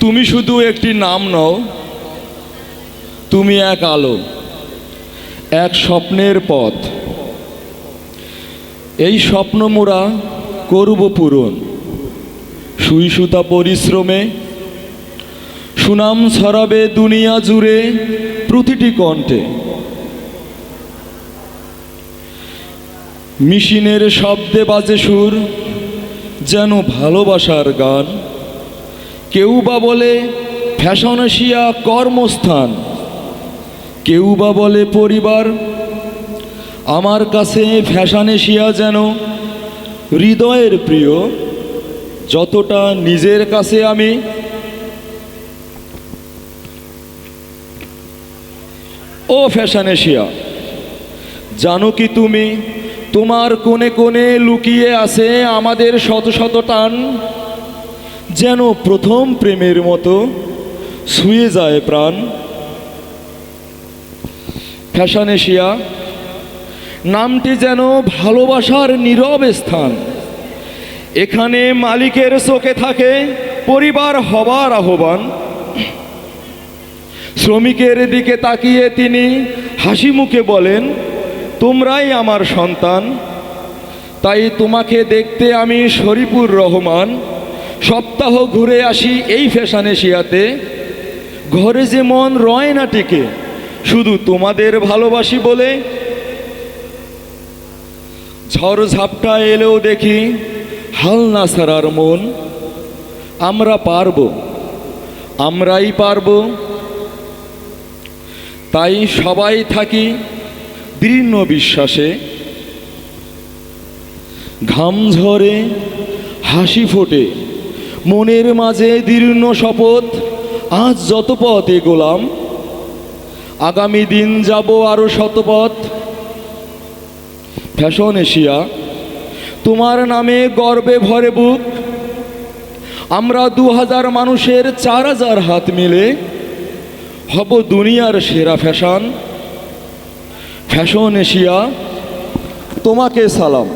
তুমি শুধু একটি নাম নও, তুমি এক আলো, এক স্বপ্নের পথ। এই স্বপ্ন মোরা করব পূরণ। সুই সুতা পরিশ্রমে, সুনাম ছড়াবে দুনিয়া জুড়ে প্রতিটি কণ্ঠে। মেশিনের শব্দে বাজে সুর যেন ভালোবাসার গান। কেউ বা বলে ফ্যাশন এশিয়া কর্মস্থান। কেউ বা বলে পরিবার, আমার কাছে ফ্যাশন এশিয়া যেন হৃদয়ের প্রিয়, যতটা নিজের কাছে আমি। ও ফ্যাশন এশিয়া জানো কি তুমি, তোমার কোণে কোণে লুকিয়ে আছে আমাদের শত শত টান? যেন প্রথম প্রেমের মতো শুয়ে যায় প্রাণ। ফ্যাশন এশিয়া, নামটি যেন ভালোবাসার নীরব স্থান। এখানে মালিকের চোখে থাকে পরিবার হবার আহ্বান। শ্রমিকের দিকে তাকিয়ে তিনি হাসি মুখে বলেন, তোমরাই আমার সন্তান। তাই তোমাকে দেখতে আমি শরীফুর রহমান। সপ্তাহ ঘুরে আসি এই ফ্যাশন শিয়াতে ঘরে যে মন রয় না টিকে, শুধু তোমাদের ভালোবাসি বলে। ঝড় ঝাপটা এলেও দেখি হাল না সারার মন। আমরা পারব, আমরাই পারব। তাই সবাই থাকি দৃঢ় বিশ্বাসে। ঘাম ঝরে, হাসি ফোটে মনের মাঝে দীর্ণ শপথ, আজ যত পথ এগোলাম, আগামী দিন যাব আরও শতপথ ফ্যাশন এশিয়া, তোমার নামে গর্বে ভরে বুক। আমরা দু হাজার মানুষের চার হাজার হাত মিলে হব দুনিয়ার সেরা ফ্যাশন। ফ্যাশন এশিয়া, তোমাকে সালাম।